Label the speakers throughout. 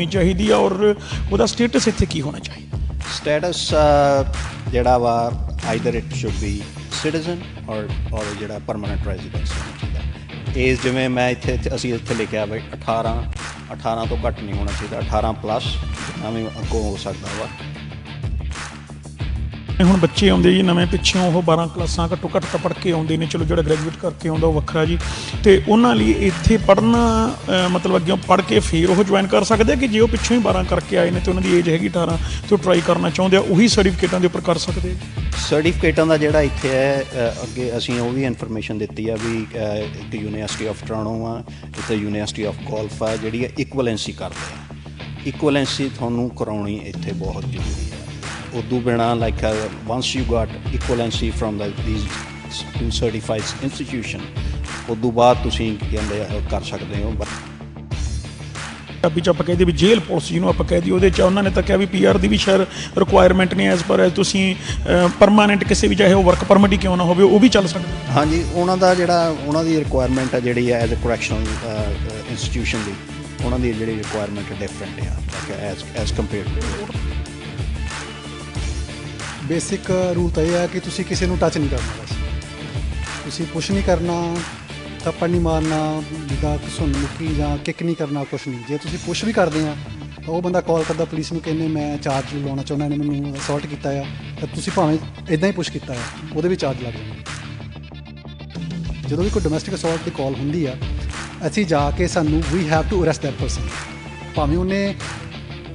Speaker 1: ਹੋਣੀ ਚਾਹੀਦੀ ਆ ਔਰ ਉਹਦਾ ਸਟੇਟਸ ਇੱਥੇ ਕੀ ਹੋਣਾ ਚਾਹੀਦਾ?
Speaker 2: ਸਟੇਟਸ ਜਿਹੜਾ ਵਾ either it should be citizen or or ਜਿਹੜਾ ਪਰਮਨੈਂਟ ਰੈਜ਼ੀਡੈਂਸ ਹੋਣਾ ਚਾਹੀਦਾ। ਏਜ ਜਿਵੇਂ ਮੈਂ ਇੱਥੇ ਅਸੀਂ ਇੱਥੇ ਲਿਖਿਆ ਬਈ 18 18 ਤੋਂ ਘੱਟ ਨਹੀਂ ਹੋਣਾ ਚਾਹੀਦਾ 18 ਪਲੱਸ ਜਿੰਨਾ ਵੀ ਅੱਗੋਂ ਹੋ ਸਕਦਾ ਵਾ।
Speaker 1: ਹੁਣ ਬੱਚੇ ਆਉਂਦੇ ਜੀ, ਨਵੇਂ ਪਿੱਛੋਂ ਉਹ 12 ਕਲਾਸਾਂ ਘੱਟੋ ਘੱਟ ਤਾਂ ਪੜ੍ਹ ਕੇ ਆਉਂਦੇ ਨੇ, ਚਲੋ ਜਿਹੜਾ ਗ੍ਰੈਜੂਏਟ ਕਰਕੇ ਆਉਂਦਾ ਉਹ ਵੱਖਰਾ ਜੀ। ਤੇ ਉਹਨਾਂ ਲਈ ਇੱਥੇ ਪੜ੍ਹਨਾ ਮਤਲਬ ਅੱਗੇ ਪੜ੍ਹ ਕੇ ਫੇਰ ਉਹ ਜੁਆਇਨ ਕਰ ਸਕਦੇ ਆ ਕਿ ਜੇ ਉਹ ਪਿੱਛੋਂ ਹੀ 12 ਕਰਕੇ ਆਏ ਨੇ ਤੇ ਉਹਨਾਂ ਦੀ ਏਜ ਹੈਗੀ 18 ਤੇ ਉਹ ਟਰਾਈ ਕਰਨਾ ਚਾਹੁੰਦੇ ਆ, ਉਹੀ ਸਰਟੀਫਿਕੇਟਾਂ ਦੇ ਉੱਪਰ ਕਰ ਸਕਦੇ
Speaker 2: ਸਰਟੀਫਿਕੇਟਾਂ ਦਾ ਜਿਹੜਾ ਇੱਥੇ ਹੈ ਅੱਗੇ ਅਸੀਂ ਉਹ ਵੀ ਇਨਫੋਰਮੇਸ਼ਨ ਦਿੱਤੀ ਆ ਵੀ ਇੱਕ ਯੂਨੀਵਰਸਿਟੀ ਆਫ ਟੋਰਾਂਟੋ ਆ ਇੱਕ ਯੂਨੀਵਰਸਿਟੀ ਆਫ ਗੋਲਫ ਆ, ਜਿਹੜੀ ਇਕੁਵਲੈਂਸੀ ਕਰਦੇ ਆ। ਇਕੁਵਲੈਂਸੀ ਤੁਹਾਨੂੰ ਕਰਾਉਣੀ ਇੱਥੇ ਬਹੁਤ ਜ਼ਰੂਰੀ ਹੈ ਉਦੋਂ ਬਿਨਾ like once you got equivalency from the these two certified institution ਉਦੋਂ ਬਾਅਦ ਤੁਸੀਂ ਕੀ ਕਹਿੰਦੇ ਆ, ਕਰ ਸਕਦੇ ਹੋ
Speaker 1: ਪੰਜਾਬੀ ਚ ਆਪਾਂ ਕਹਿੰਦੇ ਵੀ ਜੇਲ੍ਹ ਪੁਲਿਸ ਜਿਹਨੂੰ ਆਪਾਂ ਕਹਿੰਦੇ ਉਹਦੇ ਚ ਉਹਨਾਂ ਨੇ ਤਾਂ ਕਿਹਾ ਵੀ ਪੀਆਰ ਦੀ ਵੀ ਸ਼ਾਇਦ ਰਿਕੁਆਇਰਮੈਂਟ ਨਹੀਂ ਐਸ ਪਰ ਤੁਸੀਂ ਪਰਮਾਨੈਂਟ ਕਿਸੇ ਵੀ ਚਾਹੇ ਉਹ ਵਰਕ ਪਰਮਿਟ ਹੀ ਕਿਉਂ ਨਾ ਹੋਵੇ ਉਹ ਵੀ ਚੱਲ ਸਕਦਾ
Speaker 2: ਹਾਂਜੀ ਉਹਨਾਂ ਦਾ ਜਿਹੜਾ ਉਹਨਾਂ ਦੀ ਰਿਕੁਆਇਰਮੈਂਟ ਹੈ ਜਿਹੜੀ ਹੈ ਐਜ਼ ਅ ਕਰੈਕਸ਼ਨਲ ਇੰਸਟੀਟਿਊਸ਼ਨ ਦੀ ਉਹਨਾਂ ਦੀ ਜਿਹੜੀ ਰਿਕੁਆਇਰਮੈਂਟ ਡਿਫਰੈਂਟ ਹੈ like as as compared to
Speaker 3: basic rule ਤਾਂ ਇਹ ਹੈ ਕਿ ਤੁਸੀਂ ਕਿਸੇ ਨੂੰ ਟੱਚ ਨਹੀਂ ਕਰਨਾ ਬਸ ਤੁਸੀਂ ਕੁਛ ਨਹੀਂ ਕਰਨਾ, ਥੱਪੜ ਨਹੀਂ ਮਾਰਨਾ, ਜਿੱਦਾਂ ਸੁਣ ਨੂੰ ਮੁੱਕੀ ਜਾਂ ਕਿੱਕ ਨਹੀਂ ਕਰਨਾ, ਕੁਛ ਨਹੀਂ। ਜੇ ਤੁਸੀਂ ਪੁਸ਼ ਵੀ ਕਰਦੇ ਆ, ਤਾਂ ਉਹ ਬੰਦਾ ਕਾਲ ਕਰਦਾ ਪੁਲਿਸ ਨੂੰ ਕਹਿੰਦੇ, ਮੈਂ ਚਾਰਜ ਲਾਉਣਾ ਚਾਹੁੰਦਾ, ਇਹਨੇ ਮੈਨੂੰ ਅਸੌਲਟ ਕੀਤਾ ਆ। ਤਾਂ ਤੁਸੀਂ ਭਾਵੇਂ ਇਦਾਂ ਹੀ ਪੁਸ਼ ਕੀਤਾ ਆ, ਉਹਦੇ ਵੀ ਚਾਰਜ ਲੱਗ ਜਾਣਗੇ ਜਦੋਂ ਵੀ ਕੋਈ ਡੋਮੈਸਟਿਕ ਅਸੌਲਟ ਦੀ ਕਾਲ ਹੁੰਦੀ ਆ, ਅਸੀਂ ਜਾ ਕੇ ਸਾਨੂੰ we have to arrest that person ਭਾਵੇਂ ਉਹਨੇ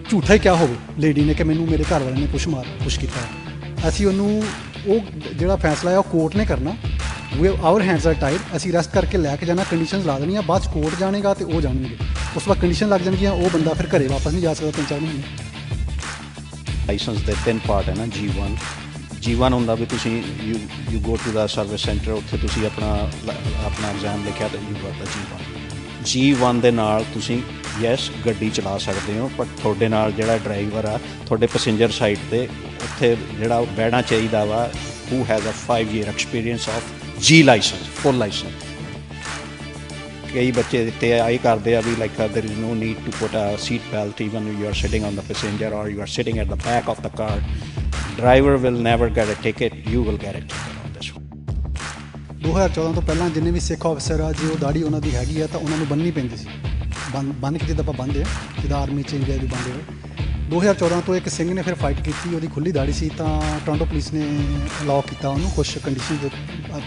Speaker 3: ਝੂਠਾ ਹੀ ਕਿਹਾ ਹੋਵੇ ਲੇਡੀ ਨੇ ਕਿ ਮੈਨੂੰ ਮੇਰੇ ਘਰ ਵਾਲਿਆਂ ਨੇ ਪੁਸ਼ ਮਾਰ ਪੁਸ਼ ਕੀਤਾ। ਹੈ। ਅਸੀਂ ਉਹਨੂੰ ਉਹ ਜਿਹੜਾ ਫੈਸਲਾ ਹੈ, ਉਹ ਕੋਰਟ ਨੇ ਕਰਨਾ। We our hands are tied ਅਸੀਂ ਰੈਸਟ ਕਰਕੇ ਲੈ ਕੇ ਜਾਣਾ ਕੰਡੀਸ਼ਨਸ ਲਾ ਦੇਣੀਆਂ, ਬਾਅਦ ਚ ਕੋਰਟ ਜਾਣੇਗਾ ਤੇ ਉਹ ਜਾਣਗੇ। ਉਸ ਤੋਂ ਬਾਅਦ ਕੰਡੀਸ਼ਨ ਲੱਗ ਜਾਣਗੀਆਂ, ਉਹ ਬੰਦਾ ਫਿਰ ਘਰੇ ਵਾਪਸ ਨਹੀਂ ਜਾ ਸਕਦਾ ਤਿੰਨ ਚਾਰ ਮਹੀਨੇ।
Speaker 2: ਲਾਇਸੈਂਸ ਦੇ ਤਿੰਨ ਪਾਰਟ ਹੈ ਨਾ G1 G1 ਹੁੰਦਾ ਵੀ ਤੁਸੀਂ you you go to the service centre ਉੱਥੇ ਤੁਸੀਂ ਆਪਣਾ ਆਪਣਾ ਐਗਜ਼ਾਮ ਲਿਖਿਆ ਤਾਂ you goat the G1 G1 ਦੇ ਨਾਲ ਤੁਸੀਂ ਯੈਸ ਗੱਡੀ ਚਲਾ ਸਕਦੇ ਹੋ ਪਰ ਤੁਹਾਡੇ ਨਾਲ ਜਿਹੜਾ ਡਰਾਈਵਰ ਆ ਤੁਹਾਡੇ ਪੈਸੇਂਜਰ ਸਾਈਡ ਤੇ ਉੱਥੇ ਜਿਹੜਾ ਬਹਿਣਾ ਚਾਹੀਦਾ ਵਾ who has a 5 year experience of G license full license ਕਈ ਬੱਚੇ ਤੇ ਆਈ ਕਰਦੇ ਆ ਵੀ like there is no need to put a seat belt even you are sitting on the passenger or you are sitting at the back of the car driver will never get a ticket you will get a ticket on this
Speaker 3: 2014 ਤੋਂ ਪਹਿਲਾਂ ਜਿੰਨੇ ਵੀ ਸਿੱਖ ਅਫਸਰ ਆ ਜੇ ਉਹ ਦਾੜੀ ਉਹਨਾਂ ਦੀ ਹੈਗੀ ਆ ਤਾਂ ਉਹਨਾਂ ਨੂੰ ਬੰਨਣੀ ਪੈਂਦੀ ਸੀ ਬੰਨ ਬੰਨ ਕੇ ਜਿੱਦਾਂ ਆਪਾਂ ਬੰਨਦੇ ਆ ਜਿੱਦਾਂ ਆਰਮੀ ਚ ਇੰਡੀਆ ਦੀ ਬੰਨਦੇ ਹੋਏ। 2014 ਤੋਂ ਇੱਕ ਸਿੰਘ ਨੇ ਫਿਰ ਫਾਈਟ ਕੀਤੀ, ਉਹਦੀ ਖੁੱਲੀ ਦਾੜੀ ਸੀ, ਤਾਂ ਟੋਰਾਂਟੋ ਪੁਲਿਸ ਨੇ ਅਲਾਉ ਕੀਤਾ ਉਹਨੂੰ ਕੁਝ ਕੰਡੀਸ਼ਨ ਦੇ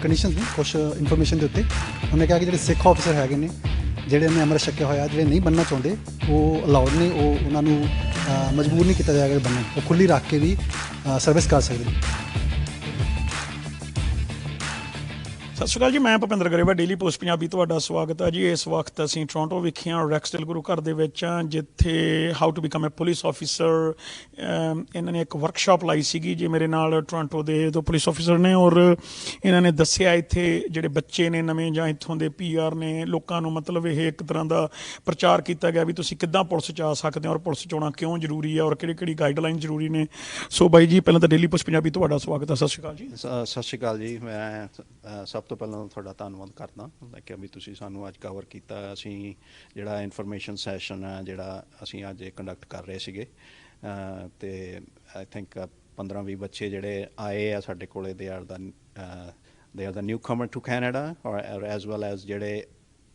Speaker 3: ਕੰਡੀਸ਼ਨਸ ਨੇ ਕੁਝ ਇਨਫੋਰਮੇਸ਼ਨ ਦੇ ਉੱਤੇ। ਉਹਨੇ ਕਿਹਾ ਕਿ ਜਿਹੜੇ ਸਿੱਖ ਆਫੀਸਰ ਹੈਗੇ ਨੇ, ਜਿਹੜੇ ਨੇ ਅਮਰ ਛਕਿਆ ਹੋਇਆ, ਜਿਹੜੇ ਨਹੀਂ ਬੰਨਣਾ ਚਾਹੁੰਦੇ, ਉਹ ਅਲਾਉਡ ਨੇ, ਉਹ ਉਹਨਾਂ ਨੂੰ ਮਜਬੂਰ ਨਹੀਂ ਕੀਤਾ ਜਾਏਗਾ ਬੰਨਣ ਉਹ ਖੁੱਲੀ ਰੱਖ ਕੇ ਵੀ ਸਰਵਿਸ ਕਰ ਸਕਦੇ
Speaker 1: ਸਤਿ ਸ਼੍ਰੀ ਅਕਾਲ ਜੀ, ਮੈਂ ਭੁਪਿੰਦਰ ਗਰੇਵਾ ਡੇਲੀ ਪੋਸਟ ਪੰਜਾਬੀ ਤੁਹਾਡਾ ਸਵਾਗਤ ਹੈ ਜੀ। ਇਸ ਵਕਤ ਅਸੀਂ ਟੋਰਾਂਟੋ ਵਿਖੇ ਹਾਂ ਰੈਕਸਟਲ ਗੁਰੂ ਘਰ ਦੇ ਵਿੱਚ ਹਾਂ, ਜਿੱਥੇ how to become a police officer ਇਹਨਾਂ ਨੇ ਇੱਕ ਵਰਕਸ਼ਾਪ ਲਾਈ ਸੀਗੀ ਜੀ ਮੇਰੇ ਨਾਲ ਟੋਰਾਂਟੋ ਦੇ ਦੋ ਪੁਲਿਸ ਆਫੀਸਰ ਨੇ ਔਰ ਇਹਨਾਂ ਨੇ ਦੱਸਿਆ ਇੱਥੇ ਜਿਹੜੇ ਬੱਚੇ ਨੇ ਨਵੇਂ ਜਾਂ ਇੱਥੋਂ ਦੇ ਪੀਆਰ ਨੇ, ਲੋਕਾਂ ਨੂੰ ਮਤਲਬ ਇਹ ਇੱਕ ਤਰ੍ਹਾਂ ਦਾ ਪ੍ਰਚਾਰ ਕੀਤਾ ਗਿਆ ਵੀ ਤੁਸੀਂ ਕਿੱਦਾਂ ਪੁਲਿਸ ਚ ਆ ਸਕਦੇ ਹੋ ਔਰ ਪੁਲਿਸ ਚ ਆਉਣਾ ਕਿਉਂ ਜ਼ਰੂਰੀ ਹੈ ਔਰ ਕਿਹੜੀ ਕਿਹੜੀ ਗਾਈਡਲਾਈਨ ਜ਼ਰੂਰੀ ਨੇ। ਸੋ ਬਾਈ ਜੀ, ਪਹਿਲਾਂ ਤਾਂ ਡੇਲੀ ਪੋਸਟ ਪੰਜਾਬੀ ਤੁਹਾਡਾ ਸਵਾਗਤ ਹੈ। ਸਤਿ ਸ਼੍ਰੀ ਅਕਾਲ ਜੀ।
Speaker 2: ਸਤਿ ਸ਼੍ਰੀ ਅਕਾਲ ਜੀ, ਮੈਂ ਸਭ ਤੋਂ ਪਹਿਲਾਂ ਤੁਹਾਡਾ ਧੰਨਵਾਦ ਕਰਦਾ। ਕਿ ਵੀ ਤੁਸੀਂ ਸਾਨੂੰ ਅੱਜ ਕਵਰ ਕੀਤਾ ਅਸੀਂ ਜਿਹੜਾ ਇਨਫੋਰਮੇਸ਼ਨ ਸੈਸ਼ਨ ਹੈ ਜਿਹੜਾ ਅਸੀਂ ਅੱਜ ਕੰਡਕਟ ਕਰ ਰਹੇ ਸੀਗੇ ਅ, ਤੇ ਆਈ ਥਿੰਕ 15 20 ਬੱਚੇ ਜਿਹੜੇ ਆਏ ਆ ਸਾਡੇ ਕੋਲੇ they are the they are the newcomer to Canada or as well as ਜਿਹੜੇ